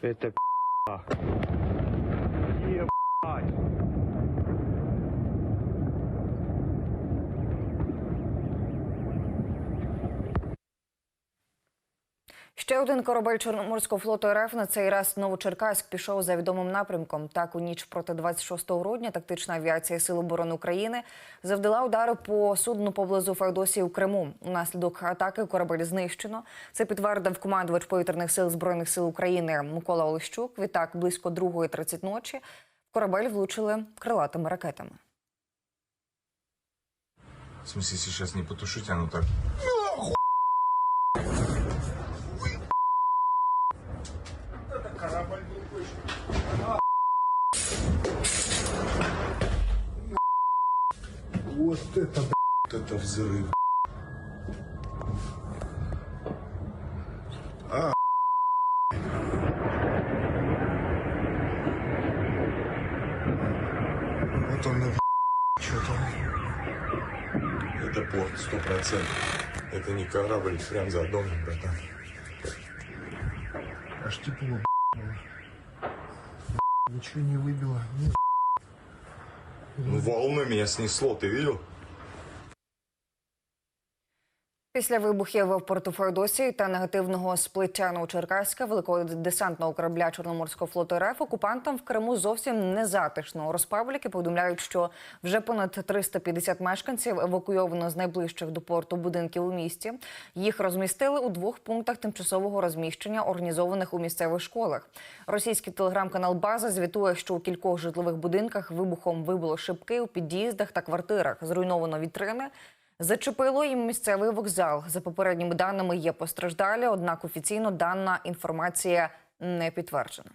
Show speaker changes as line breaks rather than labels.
Это пи***а. Ебать.
Ще один корабель Чорноморського флоту РФ на цей раз Новочеркаськ пішов за відомим напрямком. Так, у ніч проти 26 грудня тактична авіація Сил оборони України завдала удари по судну поблизу Феодосії у Криму. Унаслідок атаки корабель знищено. Це підтвердив командувач повітряних сил збройних сил України Микола Олещук. Відтак близько 2.30 ночі корабель влучили крилатими ракетами.
В смысле, сейчас не потушить, оно так. Вот это, вот это взрыв. А, вот он на что-то. Это порт, сто процентов. Это не корабль, прям за домом, братан. Аж тепло, было. Ничего не выбило. ни Ну, волны меня снесло, ты видел?
Після вибухів в порту Феодосії та негативного сплиття Новочеркаська великого десантного корабля Чорноморського флоту РФ окупантам в Криму зовсім не затишно. Розпавліки повідомляють, що вже понад 350 мешканців евакуйовано з найближчих до порту будинків у місті. Їх розмістили у двох пунктах тимчасового розміщення, організованих у місцевих школах. Російський телеграм-канал База звітує, що у кількох житлових будинках вибухом вибило шибки у під'їздах та квартирах. Зруйновано вітрини. Зачепило і місцевий вокзал. За попередніми даними є постраждалі, однак офіційно дана інформація не підтверджена.